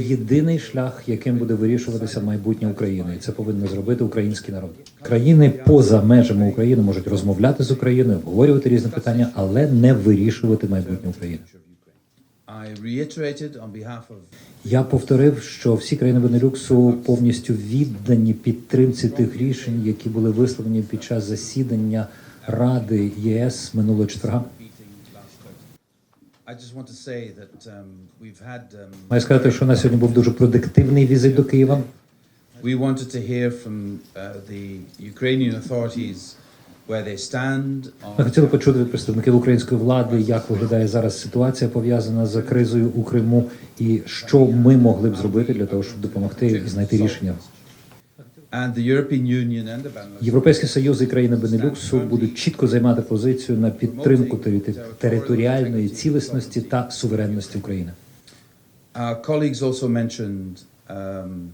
єдиний шлях, яким буде вирішуватися майбутнє України. І це повинен зробити український народ. Країни поза межами України можуть розмовляти з Україною, обговорювати різні питання, але не вирішувати майбутнє України. Я повторив, що всі країни Бенелюксу повністю віддані підтримці тих рішень, які були висловлені під час засідання Ради ЄС минулого четверга. meeting last Thursday. I just want to say that um, we've had. Um, Маю сказати, що у нас сьогодні був дуже продуктивний візит до Києва. we wanted to hear from uh, the Ukrainian authorities where they stand Ми хотіли почути від представників української влади, як виглядає зараз ситуація пов'язана з кризою у Криму, і що ми могли б зробити для того, щоб допомогти знайти рішення. Європейський союз і країни Бенелюксу будуть чітко займати позицію на підтримку територіальної цілісності та суверенності України. Um.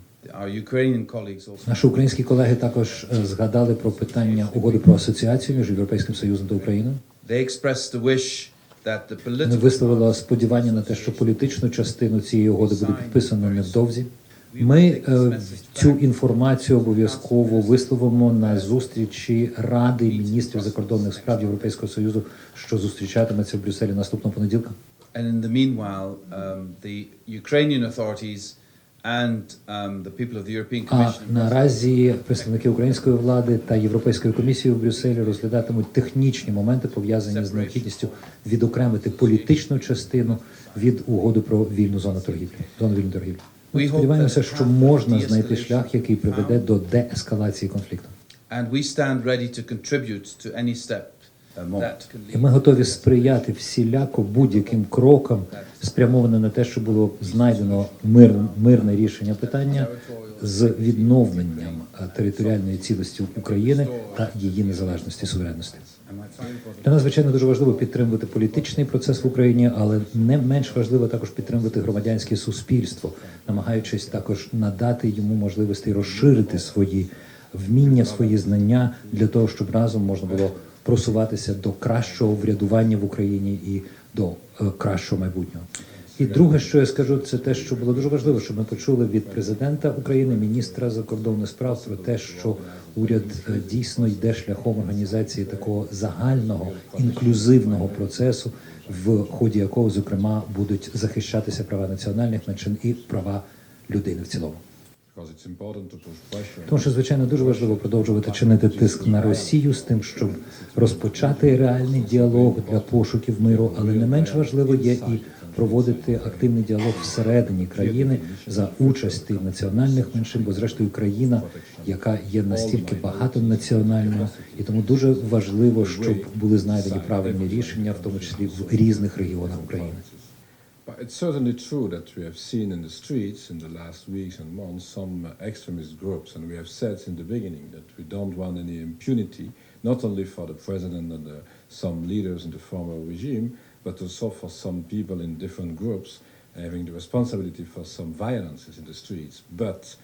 Наші українські колеги також е, згадали про питання угоди про асоціацію між Європейським Союзом та Україною. Вони висловили сподівання на те, що політичну частину цієї угоди буде підписано невдовзі. Ми е, цю інформацію обов'язково висловимо на зустрічі Ради міністрів закордонних справ Європейського союзу, що зустрічатиметься в Брюсселі наступного понеділка. And in the meanwhile, um, the Ukrainian authorities and um, the people of the European А наразі представники української влади та Європейської комісії в Брюсселі розглядатимуть технічні моменти пов'язані з необхідністю відокремити політичну частину від угоди про вільну зону торгівлі. Зону вільної торгівлі. Ми сподіваємося, що можна знайти шлях, який приведе до деескалації конфлікту. І ми готові сприяти всіляко будь-яким крокам, спрямованим на те, щоб було знайдено мир, мирне рішення питання з відновленням е, територіальної цілості України та її незалежності суверенності. Для нас, звичайно, дуже важливо підтримувати політичний процес в Україні, але не менш важливо також підтримувати громадянське суспільство, намагаючись також надати йому можливості розширити свої вміння, свої знання для того, щоб разом можна було просуватися до кращого врядування в Україні і до е, кращого майбутнього. І друге, що я скажу, це те, що було дуже важливо, щоб ми почули від президента України, міністра закордонних справ, про те, що уряд е, дійсно йде шляхом організації такого загального інклюзивного процесу, в ході якого, зокрема, будуть захищатися права національних меншин і права людини в цілому. Тому що звичайно дуже важливо продовжувати чинити тиск на Росію з тим, щоб розпочати реальний діалог для пошуків миру, але не менш важливо є і проводити активний діалог всередині країни за участі національних меншин, бо зрештою країна, яка є настільки багатонаціональною, і тому дуже важливо, щоб були знайдені правильні рішення, в тому числі в різних регіонах України. But it's certainly true that we have seen in the streets in the last weeks and months some uh, extremist groups, and we have said in the beginning that we don't want any impunity, not only for the president and the, some leaders in the former regime, but also for some people in different groups having the responsibility for some violences in the streets. But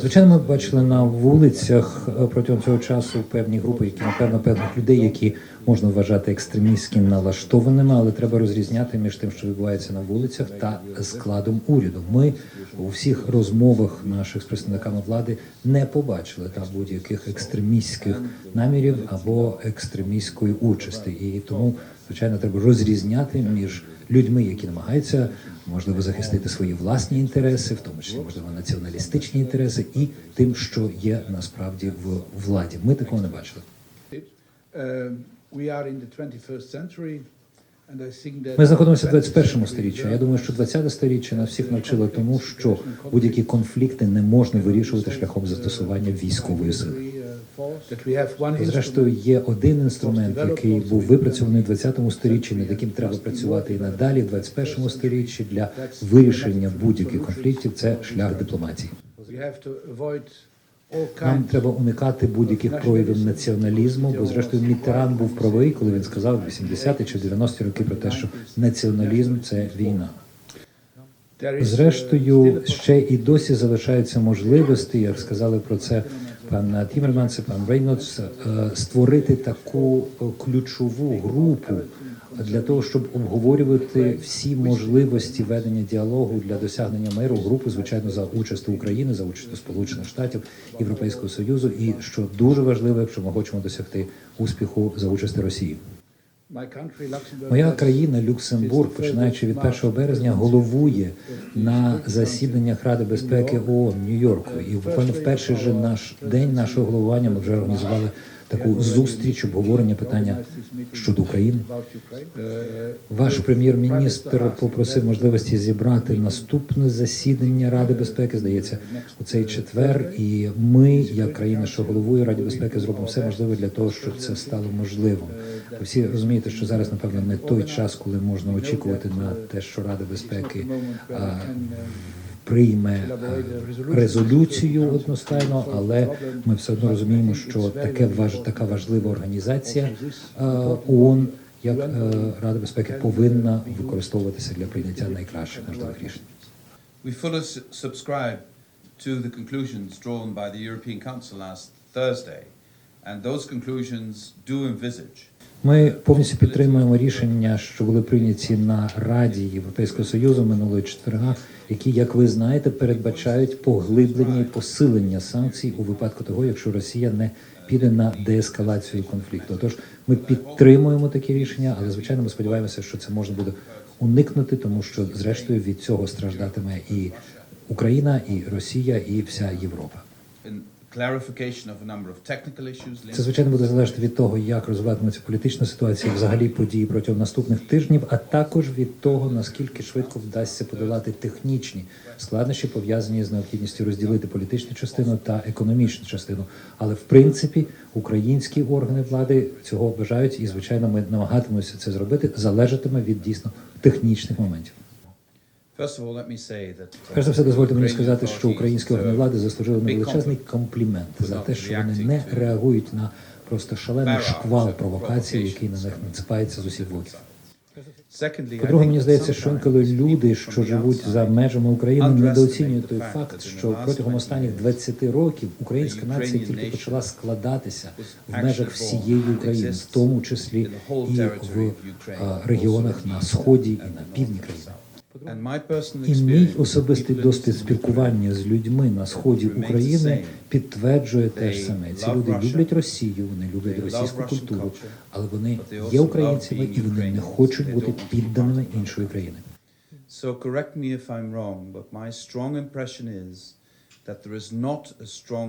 Звичайно, ми бачили на вулицях е, протягом цього часу певні групи, які напевно певних людей, які можна вважати екстремістськи налаштованими, але треба розрізняти між тим, що відбувається на вулицях, та складом уряду. Ми у всіх розмовах наших з представниками влади не побачили там будь-яких екстремістських намірів або екстремістської участі, і тому звичайно треба розрізняти між людьми, які намагаються можливо захистити свої власні інтереси, в тому числі можливо націоналістичні інтереси, і тим, що є насправді в владі. Ми такого не бачили. We are in the 21st century, and I think that Ми знаходимося в 21 сторіччі. Я думаю, що 20 сторіччя нас всіх навчило тому, що будь-які конфлікти не можна вирішувати шляхом застосування військової сили. Зрештою, є один інструмент, який був випрацьований в 20 сторіччі, над яким треба працювати і надалі, в 21 сторіччі для вирішення будь-яких конфліктів. Це шлях дипломатії. Нам треба уникати будь-яких проявів націоналізму, бо зрештою Міттеран був правий, коли він сказав в 80-ті чи 90-ті роки про те, що націоналізм це війна. Is, uh, Зрештою, ще і досі залишаються можливості, як сказали про це пан Тімерманс і пан Рейнольдс, е, створити таку е, ключову групу для того, щоб обговорювати всі можливості ведення діалогу для досягнення миру групи, звичайно, за участю України, за участю Сполучених Штатів, Європейського Союзу, і що дуже важливо, якщо ми хочемо досягти успіху за участі Росії. Моя країна Люксембург, починаючи від 1 березня, головує на засіданнях Ради безпеки ООН в Нью-Йорку. І буквально в перший же наш день нашого головування ми вже організували таку зустріч обговорення питання щодо України. Ваш прем'єр-міністр попросив можливості зібрати наступне засідання Ради безпеки, здається, у цей четвер. І ми, як країна, що головує Раді безпеки, зробимо все можливе для того, щоб це стало можливим. Ви всі розумієте, що зараз, напевно, не той час, коли можна очікувати на те, що Рада безпеки прийме резолюцію одностайно, але ми все одно розуміємо, що таке важ така важлива організація ООН, як е, Рада безпеки, повинна використовуватися для прийняття найкращих можливих рішень. We fully subscribe to the conclusions drawn by the European Council last Thursday, Ми повністю підтримуємо рішення, що були прийняті на Раді Європейського Союзу минулої четверга, які, як ви знаєте, передбачають поглиблення і посилення санкцій у випадку того, якщо Росія не піде на деескалацію конфлікту. Тож ми підтримуємо такі рішення, але звичайно ми сподіваємося, що це можна буде уникнути, тому що зрештою від цього страждатиме і Україна, і Росія, і вся Європа. Це звичайно буде залежати від того, як розвиватиметься політична ситуація, взагалі події протягом наступних тижнів, а також від того, наскільки швидко вдасться подолати технічні складнощі, пов'язані з необхідністю розділити політичну частину та економічну частину. Але в принципі українські органи влади цього бажають, і звичайно, ми намагатимемося це зробити. Залежатиме від дійсно технічних моментів. Перш за все, дозвольте мені сказати, що українські органи влади заслужили на величезний комплімент за те, що вони не реагують на просто шалений шквал провокацій, який на них надсипається з усіх боків. По-друге, мені здається, що інколи люди, що живуть за межами України, недооцінюють той факт, що протягом останніх years 20 років українська нація тільки почала складатися в межах всієї України, в тому числі і в регіонах на сході і на півдні країни. І мій особистий досвід спілкування з людьми на сході України підтверджує те ж саме. Ці люди люблять Росію, вони люблять російську культуру, але вони є українцями і вони не хочуть бути підданими іншої країни. So correct me if I'm wrong, but my strong impression is that there is not a strong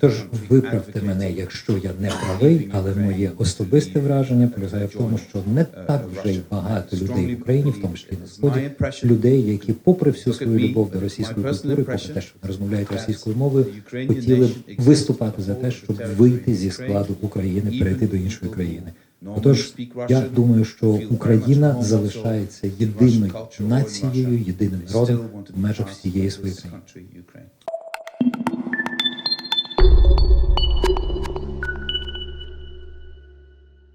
Тож виправте мене, якщо я не правий, але моє особисте враження полягає в тому, що не так вже й багато людей в Україні, в тому числі на сході, людей, які, попри всю свою любов до російської культури, попри те, що вони розмовляють російською мовою, хотіли б виступати за те, щоб вийти зі складу України, перейти до іншої країни. Отож, я думаю, що Україна залишається єдиною нацією, єдиним народом в межах всієї своєї країни.